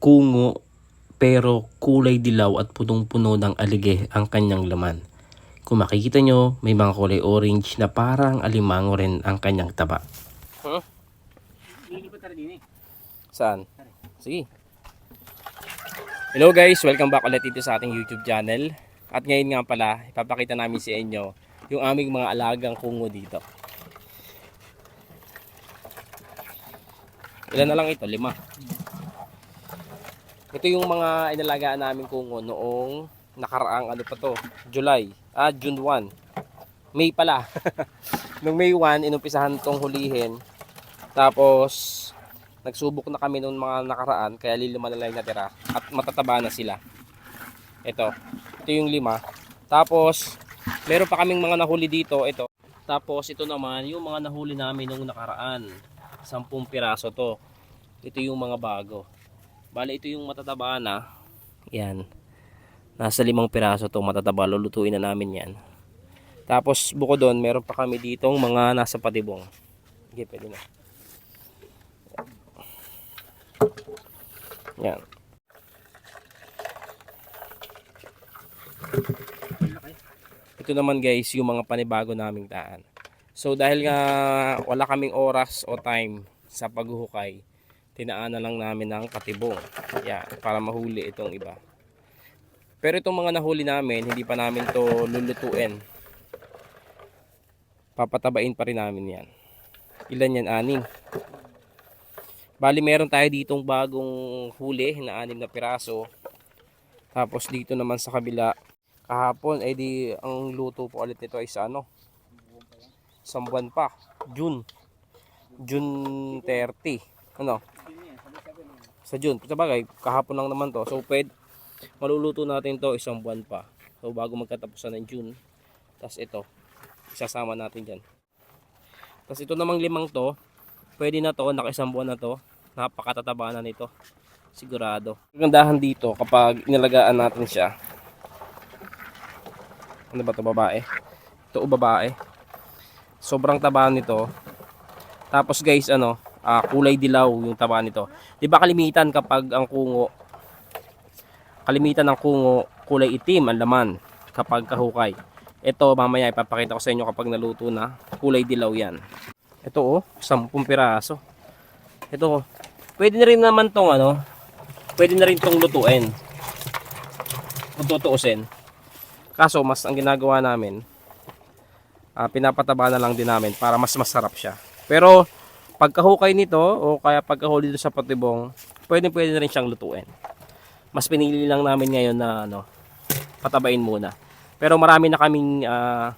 kungo pero kulay dilaw at punong-puno ng alige ang kanyang laman. Kung makikita nyo, may mga kulay orange na parang alimango rin ang kanyang taba. Huh? Saan? Sige. Hello guys, welcome back ulit dito sa ating YouTube channel. At ngayon nga pala, ipapakita namin sa inyo yung aming mga alagang kungo dito. Ilan na lang ito? Lima. Ito yung mga inalagaan namin kungo noong nakaraang ano pa to, July. Ah, June 1. May pala. Nung May 1, inumpisahan tong hulihin. Tapos, nagsubok na kami noong mga nakaraan, kaya lilima na lang natira. At matataba na sila. Ito. Ito yung lima. Tapos, meron pa kaming mga nahuli dito. Ito. Tapos, ito naman, yung mga nahuli namin noong nakaraan. Sampung piraso to. Ito yung mga bago. Bale, ito yung matataba na. Yan. Nasa limang piraso to matataba. Lulutuin na namin yan. Tapos, buko doon, meron pa kami ditong mga nasa patibong. Okay, pwede na. Yan. Ito naman guys, yung mga panibago naming daan. So dahil nga wala kaming oras o time sa paghuhukay, tinaan na lang namin ng katibong. Yan, para mahuli itong iba. Pero itong mga nahuli namin, hindi pa namin to lulutuin. Papatabain pa rin namin yan. Ilan yan? Anim. Bali meron tayo ditong bagong huli na anim na piraso. Tapos dito naman sa kabila, kahapon ay di ang luto po ulit nito ay sa ano? Isang buwan pa. June. June 30. Ano? Sa June. Sa bagay, kahapon lang naman to. So pwede, maluluto natin to isang buwan pa. So bago magkatapusan ng June. Tapos ito, isasama natin dyan. Tapos ito namang limang to, pwede na to, nakaisang buwan na to. Napakatataba na nito. Sigurado. Gandahan dito kapag inalagaan natin siya. Ano ba to babae? Ito o babae. Sobrang taba nito. Tapos guys, ano, ah, kulay dilaw yung taba nito. 'Di ba kalimitan kapag ang kungo kalimitan ng kungo kulay itim ang laman kapag kahukay. Ito mamaya ipapakita ko sa inyo kapag naluto na. Kulay dilaw 'yan. Ito oh, 10 piraso. Ito, pwede na rin naman tong ano, pwede na rin tong lutuin. Kung tutuusin. Kaso mas ang ginagawa namin, ah, pinapataba na lang din namin para mas masarap siya. Pero pagkahukay nito o kaya pagkahuli dito sa patibong, pwede pwede na rin siyang lutuin. Mas pinili lang namin ngayon na ano, patabain muna. Pero marami na kaming ah,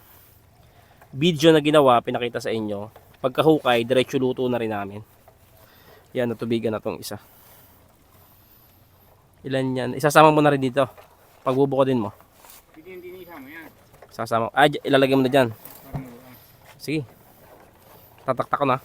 video na ginawa, pinakita sa inyo. Pagkahukay, diretso luto na rin namin. Yan, natubigan na tong isa. Ilan yan? Isasama mo na rin dito. Pagbubukodin mo. Hindi hindi nisama yan. Sasama. Dy- ilalagay mo na dyan. Uh, Sige. Tataktak ko na.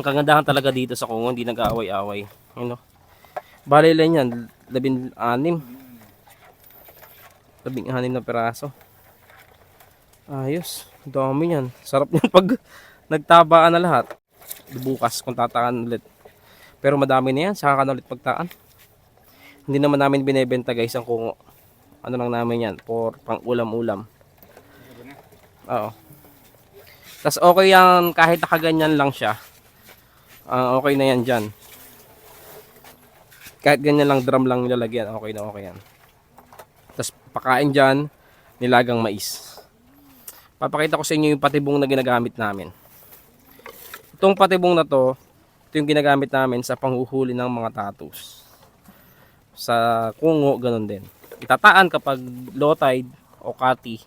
Ang kagandahan talaga dito sa Congo, hindi nag-aaway-away. Ano? Bale lang yan, labing anim. Labing anim na peraso. Ayos, dami yan. Sarap yan pag nagtabaan na lahat. Bukas kung tataan ulit. Pero madami na yan, saka ka na ulit pagtaan. Hindi naman namin binebenta guys ang kungo. Ano lang namin yan, for pang ulam-ulam. Oo. Tapos okay yan, kahit nakaganyan lang siya. Ah, okay na yan dyan. Kahit ganyan lang drum lang nilalagyan, okay na okay yan. Tapos pakain dyan, nilagang mais. Papakita ko sa inyo yung patibong na ginagamit namin. Itong patibong na to, ito yung ginagamit namin sa panghuhuli ng mga tatus. Sa kungo, ganun din. Itataan kapag low tide o kati.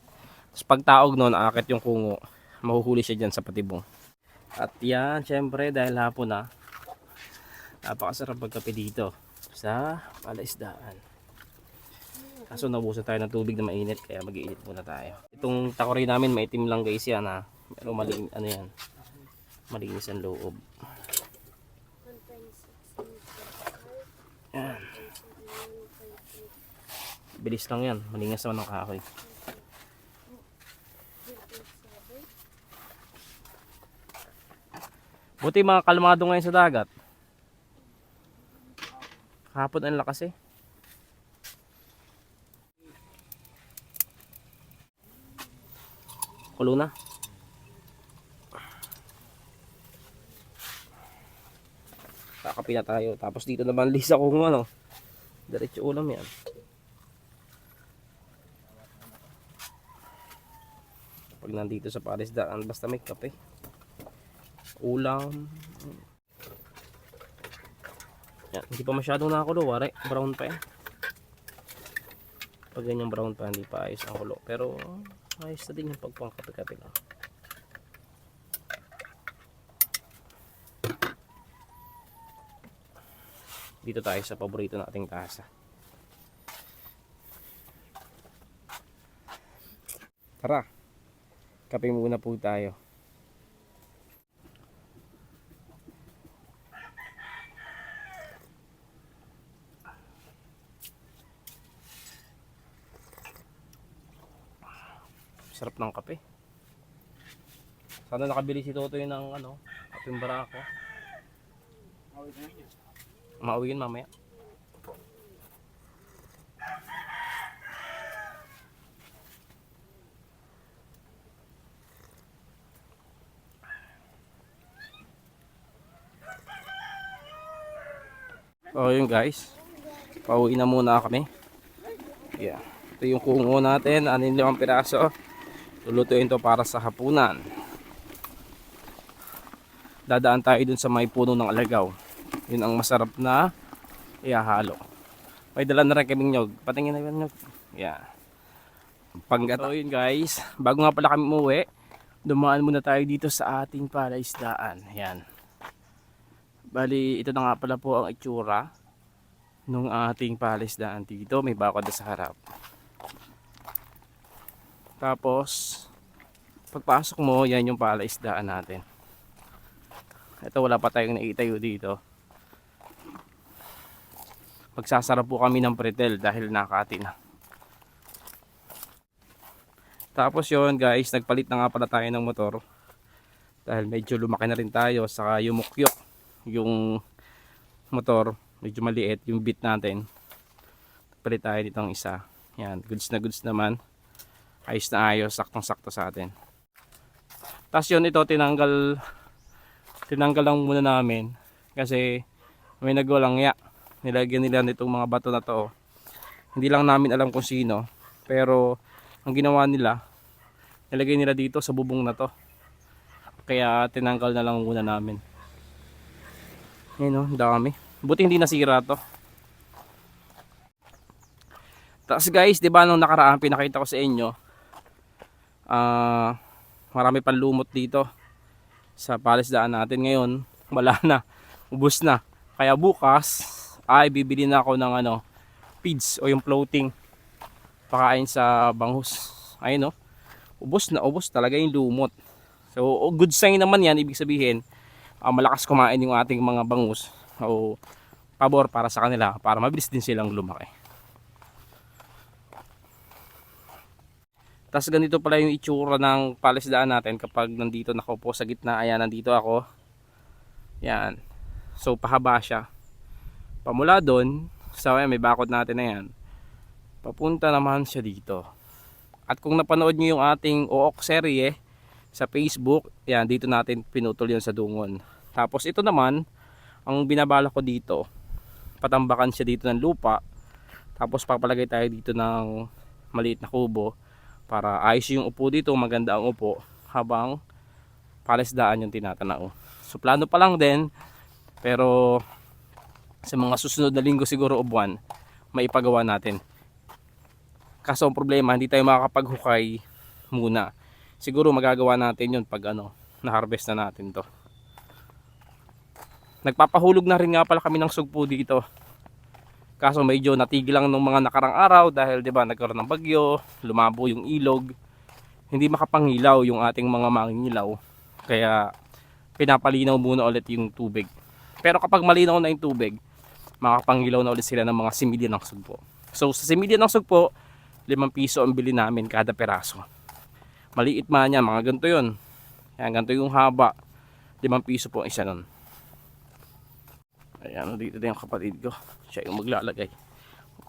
Tapos pag taog nun, aakit yung kungo. Mahuhuli siya dyan sa patibong. At yan, syempre, dahil hapon na, napakasarap magkape dito sa palaisdaan. Kaso nabusan tayo ng tubig na mainit, kaya mag-iinit muna tayo. Itong takori namin, maitim lang guys yan ha. Pero maling, ano yan, malinis ang loob. Yan. Bilis lang yan. Malingas naman ng kahoy. Buti mga kalmado ngayon sa dagat. Hapon ang lakas eh. Kulo na. Kakapi na tayo. Tapos dito naman lisa kung ano. Diretso ulam yan. Pag nandito sa Parisdaan, basta may kape. Ulam. Yan, hindi pa masyadong nakakulo. Wari, brown pa yan. Pag ganyan brown pa, hindi pa ayos ang kulo. Pero, ayos na din yung pagpangkape-kape lang. Dito tayo sa paborito nating tasa. Tara. Kape muna po tayo. Sarap ng kape. Sana nakabili si Totoy ng ano, kapeng barako. Mauwi yun mamaya. Oh, yun guys. Pauwi na muna kami. Yeah. Ito yung kungo natin. Anin limang piraso. Lulutuin to para sa hapunan. Dadaan tayo dun sa may puno ng alagaw. Yun ang masarap na ihahalo. May dala na rin kaming nyog. Patingin na yun nyog. Yeah. Panggata. So yun guys. Bago nga pala kami umuwi, dumaan muna tayo dito sa ating palaisdaan. Yan. Bali, ito na nga pala po ang itsura nung ating palaisdaan dito. May bakod sa harap. Tapos, pagpasok mo, yan yung palaisdaan natin. Ito wala pa tayong naitayo dito. Magsasarap po kami ng pretel dahil nakati na. Tapos yon guys, nagpalit na nga pala tayo ng motor. Dahil medyo lumaki na rin tayo. Saka yumukyok yung motor. Medyo maliit yung bit natin. Palit tayo dito ng isa. Yan, goods na goods naman. Ayos na ayos, saktong sakto sa atin. Tapos yun, ito tinanggal tinanggal lang muna namin. Kasi may nagwalang ya nilagyan nila nitong mga bato na to. Hindi lang namin alam kung sino. Pero ang ginawa nila nilagay nila dito sa bubong na to. Kaya tinanggal na lang muna namin. Yun o dami. Buti hindi nasira to. Tapos guys di ba nung nakaraan pinakita ko sa inyo ah marami pang lumot dito sa palisdaan natin ngayon. Wala na. Ubos na. Kaya bukas ay bibili na ako ng ano feeds o yung floating. Pakain sa bangus ayun no? Ubos na ubos talaga yung lumot. So o, good sign naman yan. Ibig sabihin ah, malakas kumain yung ating mga bangus o pabor para sa kanila para mabilis din silang lumaki Tapos ganito pala yung itsura ng palisdaan natin kapag nandito nakaupo sa gitna. Ayan, nandito ako. Yan. So, pahaba siya. Pamula doon, sa so, may bakod natin na yan. Papunta naman siya dito. At kung napanood nyo yung ating OOK serye sa Facebook, yan, dito natin pinutol yun sa dungon. Tapos ito naman, ang binabala ko dito, patambakan siya dito ng lupa. Tapos papalagay tayo dito ng maliit na kubo para ayos yung upo dito, maganda ang upo habang palisdaan yung tinatanaw. So plano pa lang din pero sa mga susunod na linggo siguro o buwan maipagawa natin. Kaso ang problema, hindi tayo makakapaghukay muna. Siguro magagawa natin yun pag ano, na-harvest na natin to. Nagpapahulog na rin nga pala kami ng sugpo dito. Kaso medyo natigil lang nung mga nakarang araw dahil 'di ba nagkaroon ng bagyo, lumabo yung ilog. Hindi makapangilaw yung ating mga mangingilaw. Kaya pinapalinaw muna ulit yung tubig. Pero kapag malinaw na yung tubig, makapangilaw na ulit sila ng mga similya ng sugpo. So sa similya ng sugpo, 5 piso ang bili namin kada peraso. Maliit man yan, mga ganito yun. Yan, ganito yung haba. 5 piso po ang isa nun. Ayan, dito din yung kapatid ko. Siya yung maglalagay.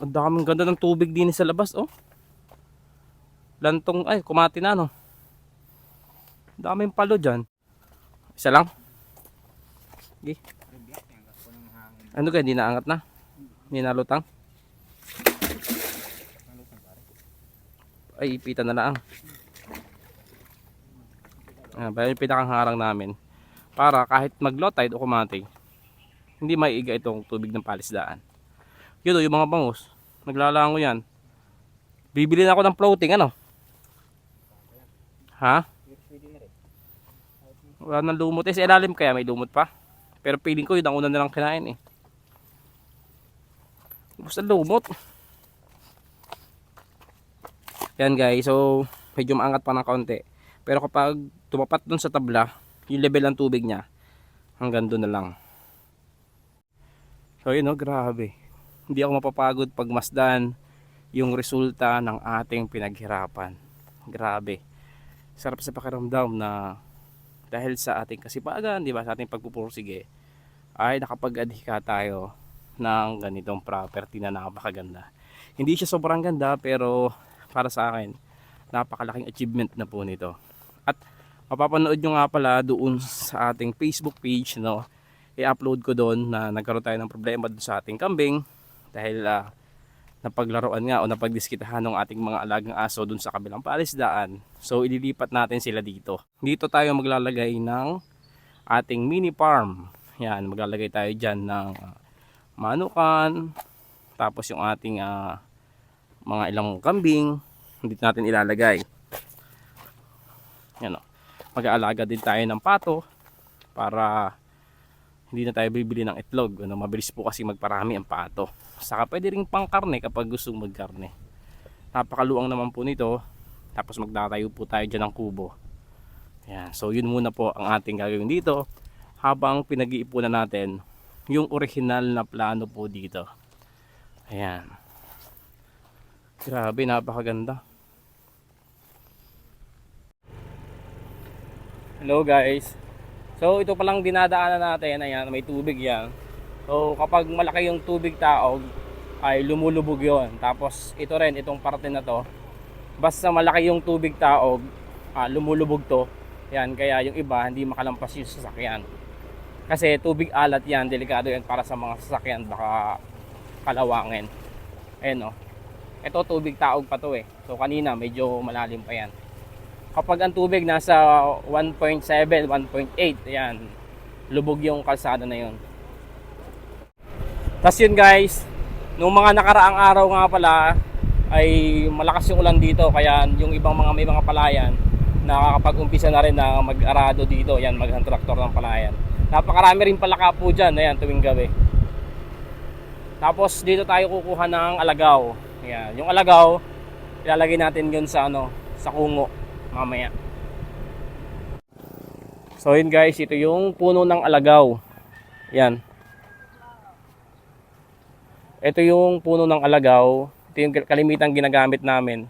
Ang daming ganda ng tubig din sa labas, oh. Lantong, ay, kumati na, no. Daming palo dyan. Isa lang. Sige. Ano kaya, hindi naangat na? Hindi nalutang? Ay, ipitan na lang. Ah, yung pinakang harang namin. Para kahit mag-low tide o kumati, hindi maiiga itong tubig ng palisdaan. Yun o, yung mga bangus. Naglalango yan. Bibili na ako ng floating, ano? Ha? Wala nang lumot. Eh, sa ilalim kaya may lumot pa. Pero feeling ko yun ang una nilang kinain eh. Basta lumot. Yan guys, so medyo maangat pa ng kaunti. Pero kapag tumapat dun sa tabla, yung level ng tubig niya, hanggang doon na lang. So yun oh, grabe. Hindi ako mapapagod pag masdan yung resulta ng ating pinaghirapan. Grabe. Sarap sa pakiramdam na dahil sa ating kasipagan, di ba, sa ating pagpupursige, ay nakapag-adhika tayo ng ganitong property na napakaganda. Hindi siya sobrang ganda pero para sa akin, napakalaking achievement na po nito. At mapapanood nyo nga pala doon sa ating Facebook page, no, i-upload ko doon na nagkaroon tayo ng problema doon sa ating kambing dahil ah, napaglaruan nga o napagdiskitahan ng ating mga alagang aso doon sa kabilang palisdaan. So ililipat natin sila dito. Dito tayo maglalagay ng ating mini farm. Yan, maglalagay tayo dyan ng manukan, tapos yung ating ah, mga ilang kambing, dito natin ilalagay. Yan o. Mag-aalaga din tayo ng pato para hindi na tayo bibili ng itlog. Ano, mabilis po kasi magparami ang pato. Saka pwede rin pang karne kapag gusto magkarne. Napakaluang naman po nito. Tapos magtatayo po tayo dyan ng kubo. Yan. So yun muna po ang ating gagawin dito. Habang pinag-iipunan natin yung original na plano po dito. Ayan. Grabe, napakaganda. Hello guys. So ito palang dinadaanan natin, ayan, may tubig yan. So kapag malaki yung tubig taog, ay lumulubog yon. Tapos ito rin, itong parte na to, basta malaki yung tubig taog, ah, lumulubog to. Yan, kaya yung iba hindi makalampas yung sasakyan. Kasi tubig alat yan, delikado yan para sa mga sasakyan, baka kalawangin. Ayan o. Ito tubig taog pa to eh. So kanina medyo malalim pa yan. Kapag ang tubig nasa 1.7, 1.8, ayan, lubog yung kalsada na yun. Tapos yun guys, nung mga nakaraang araw nga pala, ay malakas yung ulan dito, kaya yung ibang mga may mga palayan, nakakapag-umpisa na rin na mag-arado dito, yan, mag traktor ng palayan. Napakarami rin pala kapo dyan, ayan, tuwing gabi. Tapos dito tayo kukuha ng alagaw. Ayan, yung alagaw, ilalagay natin yun sa ano, sa kungo mamaya. So yun guys, ito yung puno ng alagaw. Yan. Ito yung puno ng alagaw. Ito yung kalimitang ginagamit namin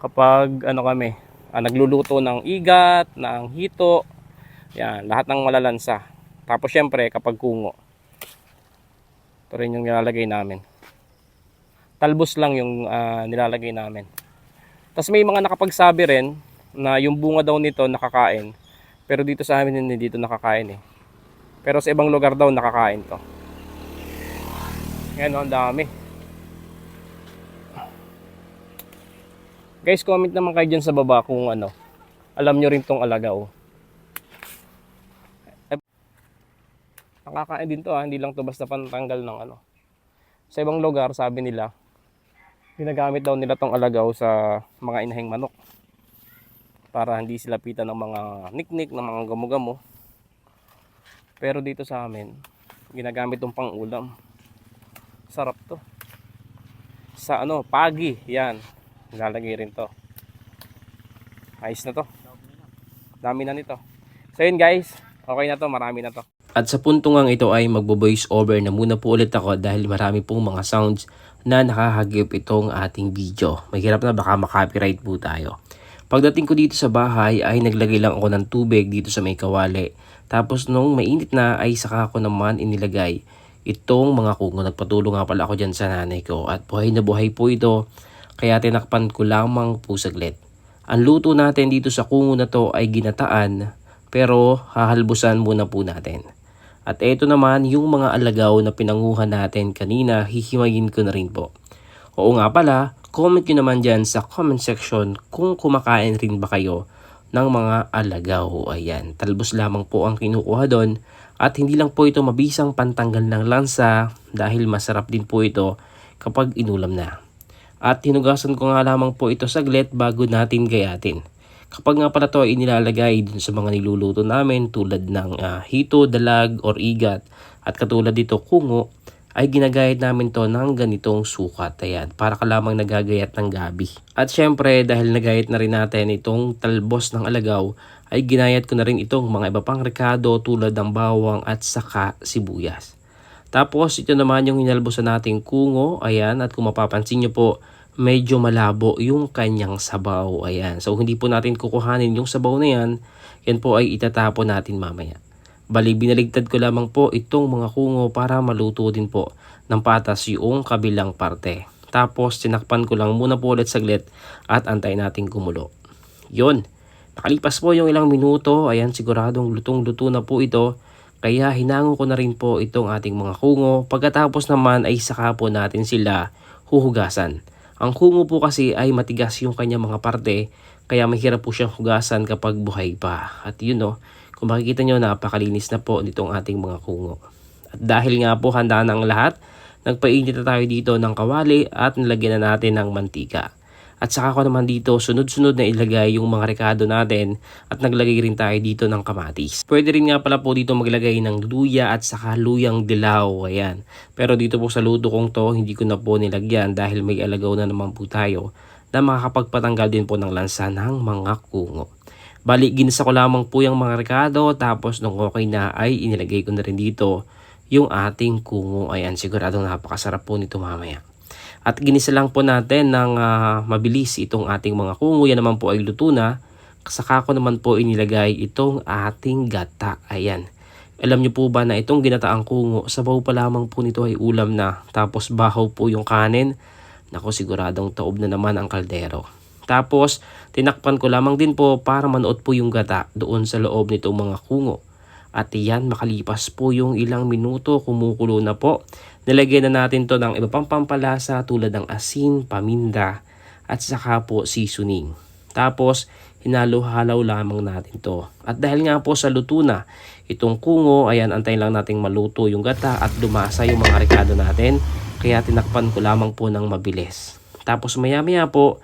kapag ano kami, ah, nagluluto ng igat, ng hito, yan, lahat ng malalansa. Tapos syempre kapag kungo. Ito rin yung nilalagay namin. Talbos lang yung ah, nilalagay namin. Tapos may mga nakapagsabi rin na yung bunga daw nito nakakain. Pero dito sa amin hindi dito nakakain eh. Pero sa ibang lugar daw nakakain to. Yan, oh, ang dami. Guys, comment naman kayo dyan sa baba kung ano. Alam nyo rin tong alagaw. Eh, Nakakain din to ha, hindi lang to basta pantanggal ng ano. Sa ibang lugar, sabi nila, ginagamit daw nila tong alagaw sa mga inahing manok para hindi sila pita ng mga niknik, ng mga gamo-gamo. Pero dito sa amin, ginagamit tong pang ulam. Sarap to. Sa ano, pagi, yan. Lalagay rin to. Ayos na to. Dami na nito. So yun guys, okay na to, marami na to. At sa punto ngang ito ay magbo-voice over na muna po ulit ako dahil marami pong mga sounds na nakahagip itong ating video. Mahirap na baka makopyright po tayo. Pagdating ko dito sa bahay ay naglagay lang ako ng tubig dito sa may kawali. Tapos nung mainit na ay saka ko naman inilagay itong mga kungo. Nagpatulong nga pala ako dyan sa nanay ko at buhay na buhay po ito kaya tinakpan ko lamang po saglit. Ang luto natin dito sa kungo na to ay ginataan pero hahalbusan muna po natin. At ito naman yung mga alagaw na pinanguhan natin kanina, hihimayin ko na rin po. Oo nga pala, comment nyo naman dyan sa comment section kung kumakain rin ba kayo ng mga alagaw. Ayan, talbos lamang po ang kinukuha doon. At hindi lang po ito mabisang pantanggal ng lansa dahil masarap din po ito kapag inulam na. At hinugasan ko nga lamang po ito saglit bago natin gayatin. Kapag nga pala to ay inilalagay dun sa mga niluluto namin tulad ng ah, hito, dalag, or igat at katulad dito kungo ay ginagayat namin to ng ganitong sukat. Ayan, para ka lamang nagagayat ng gabi. At syempre dahil nagayat na rin natin itong talbos ng alagaw ay ginayat ko na rin itong mga iba pang rekado tulad ng bawang at saka sibuyas. Tapos ito naman yung hinalbosan nating kungo. Ayan, at kung mapapansin nyo po, medyo malabo yung kanyang sabaw. Ayan, so hindi po natin kukuhanin yung sabaw na yan. Yan po ay itatapon natin mamaya. Bali, binaligtad ko lamang po itong mga kungo para maluto din po ng patas yung kabilang parte. Tapos, tinakpan ko lang muna po ulit saglit at antay nating kumulo. Yun. Nakalipas po yung ilang minuto. Ayan, siguradong lutong-luto na po ito. Kaya hinango ko na rin po itong ating mga kungo. Pagkatapos naman ay saka po natin sila huhugasan. Ang kungo po kasi ay matigas yung kanyang mga parte. Kaya mahirap po siyang hugasan kapag buhay pa. At yun no, kung makikita nyo napakalinis na po nitong ating mga kungo. At dahil nga po handa na ang lahat, nagpainit na tayo dito ng kawali at nilagyan na natin ng mantika. At saka ko naman dito sunod-sunod na ilagay yung mga rekado natin at naglagay rin tayo dito ng kamatis. Pwede rin nga pala po dito maglagay ng luya at saka luyang dilaw. Ayan. Pero dito po sa luto kong to, hindi ko na po nilagyan dahil may alagaw na naman po tayo na makakapagpatanggal din po ng lansa ng mga kungo. Bali, ginisa ko lamang po yung mga rekado tapos nung okay na ay inilagay ko na rin dito yung ating kungo. Ayan, siguradong napakasarap po nito mamaya. At ginisa lang po natin ng ah, mabilis itong ating mga kungo. Yan naman po ay luto na. Saka ko naman po inilagay itong ating gata. Ayan. Alam niyo po ba na itong ginataang kungo, sabaw pa lamang po nito ay ulam na. Tapos bahaw po yung kanin. Nako siguradong taob na naman ang kaldero. Tapos tinakpan ko lamang din po para manuot po yung gata doon sa loob nitong mga kungo. At yan, makalipas po yung ilang minuto, kumukulo na po. Nilagyan na natin to ng iba pang pampalasa tulad ng asin, paminda, at saka po seasoning. Tapos, hinalo-halaw lamang natin to. At dahil nga po sa luto na, itong kungo, ayan, antayin lang nating maluto yung gata at dumasa yung mga rekado natin. Kaya tinakpan ko lamang po ng mabilis. Tapos maya-maya po,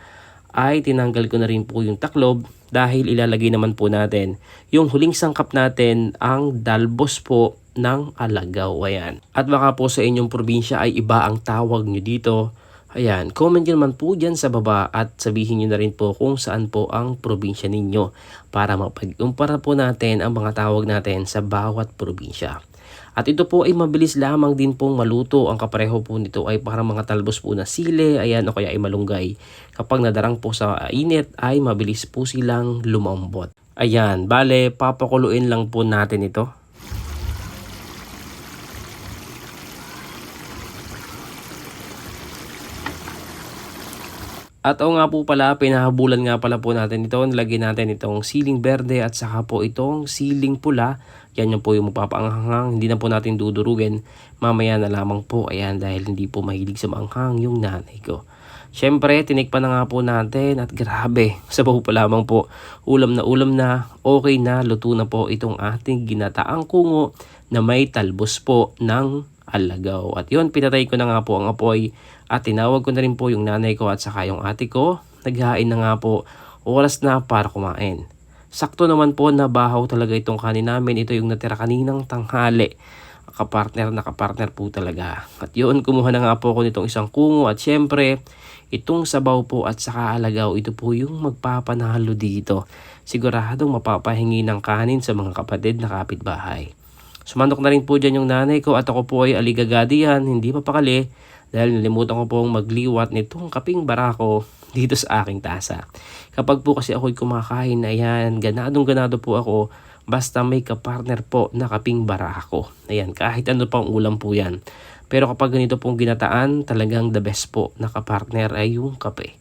ay tinanggal ko na rin po yung taklob dahil ilalagay naman po natin yung huling sangkap natin ang dalbos po ng alagaw. Ayan. At baka po sa inyong probinsya ay iba ang tawag nyo dito. Ayan, comment nyo naman po dyan sa baba at sabihin nyo na rin po kung saan po ang probinsya ninyo para mapag-umpara po natin ang mga tawag natin sa bawat probinsya. At ito po ay mabilis lamang din pong maluto. Ang kapareho po nito ay parang mga talbos po na sile, ayan o kaya ay malunggay. Kapag nadarang po sa init ay mabilis po silang lumambot. Ayan, bale papakuluin lang po natin ito. At o nga po pala, pinahabulan nga pala po natin ito. Nilagyan natin itong siling berde at saka po itong siling pula. Yan yung po yung mapapaanghang. Hindi na po natin dudurugin. Mamaya na lamang po. Ayan, dahil hindi po mahilig sa maanghang yung nanay ko. Siyempre, tinikpan na nga po natin at grabe, sabaw pa lamang po. Ulam na ulam na, okay na, luto na po itong ating ginataang kungo na may talbos po ng alagaw. At yun, pinatay ko na nga po ang apoy at tinawag ko na rin po yung nanay ko at saka yung ate ko. Naghain na nga po, oras na para kumain. Sakto naman po na bahaw talaga itong kanin namin. Ito yung natira kaninang tanghali. Kapartner na kapartner po talaga. At yun, kumuha na nga po ako nitong isang kungo. At syempre, itong sabaw po at saka alagaw, ito po yung magpapanalo dito. Siguradong mapapahingi ng kanin sa mga kapatid na kapitbahay. Sumanok na rin po dyan yung nanay ko at ako po ay aligagadi yan, hindi pa pakali dahil nalimutan ko pong magliwat nitong kaping barako dito sa aking tasa. Kapag po kasi ako'y kumakain na yan, ganadong ganado po ako basta may kapartner po na kaping barako. Ayan, kahit ano pang ulam po yan. Pero kapag ganito pong ginataan, talagang the best po na kapartner ay yung kape.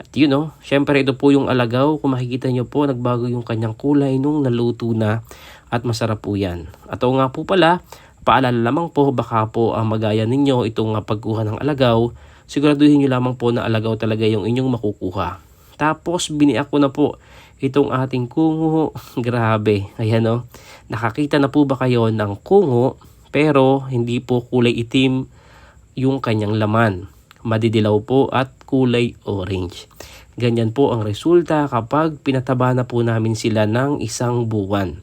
At yun know, syempre ito po yung alagaw. Kung makikita nyo po, nagbago yung kanyang kulay nung naluto na at masarap po yan. At o nga po pala, paalala lamang po, baka po ang magaya ninyo itong ah, pagkuha ng alagaw, siguraduhin nyo lamang po na alagaw talaga yung inyong makukuha. Tapos biniak ko na po itong ating kungo. Grabe. Ayan o. Nakakita na po ba kayo ng kungo pero hindi po kulay itim yung kanyang laman. Madidilaw po at kulay orange. Ganyan po ang resulta kapag pinataba na po namin sila ng isang buwan.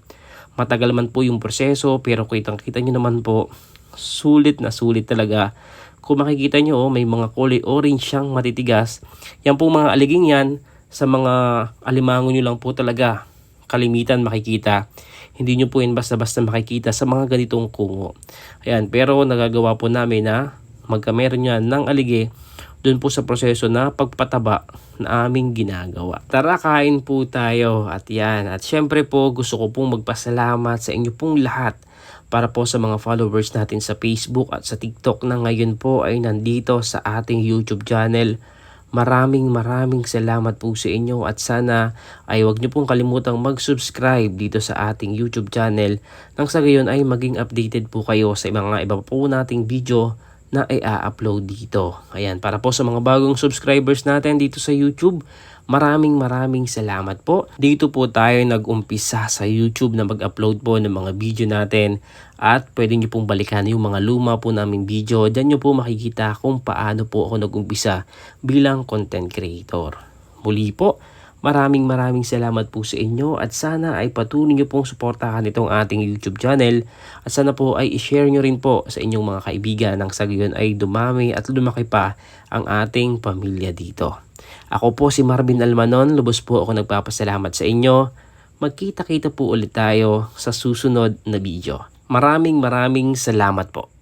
Matagal man po yung proseso pero kitang kita nyo naman po sulit na sulit talaga. Kung makikita nyo oh, may mga kulay orange siyang matitigas. Yan po mga aliging yan sa mga alimango nyo lang po talaga kalimitan makikita. Hindi nyo po yan basta-basta makikita sa mga ganitong kungo. Ayan, pero nagagawa po namin na magkameron yan ng alige doon po sa proseso na pagpataba na aming ginagawa. Tara kain po tayo at yan. At syempre po gusto ko pong magpasalamat sa inyo pong lahat para po sa mga followers natin sa Facebook at sa TikTok na ngayon po ay nandito sa ating YouTube channel. Maraming maraming salamat po sa inyo at sana ay wag niyo pong kalimutang mag-subscribe dito sa ating YouTube channel nang sa gayon ay maging updated po kayo sa mga iba po nating video na i-upload dito. Ayan, para po sa mga bagong subscribers natin dito sa YouTube, maraming maraming salamat po. Dito po tayo nag-umpisa sa YouTube na mag-upload po ng mga video natin at pwede nyo pong balikan yung mga luma po naming video. Diyan nyo po makikita kung paano po ako nag-umpisa bilang content creator. Muli po, Maraming maraming salamat po sa inyo at sana ay patuloy nyo pong suportahan itong ating YouTube channel at sana po ay i-share nyo rin po sa inyong mga kaibigan nang sa gayon ay dumami at lumaki pa ang ating pamilya dito. Ako po si Marvin Almanon, lubos po ako nagpapasalamat sa inyo. Magkita-kita po ulit tayo sa susunod na video. Maraming maraming salamat po.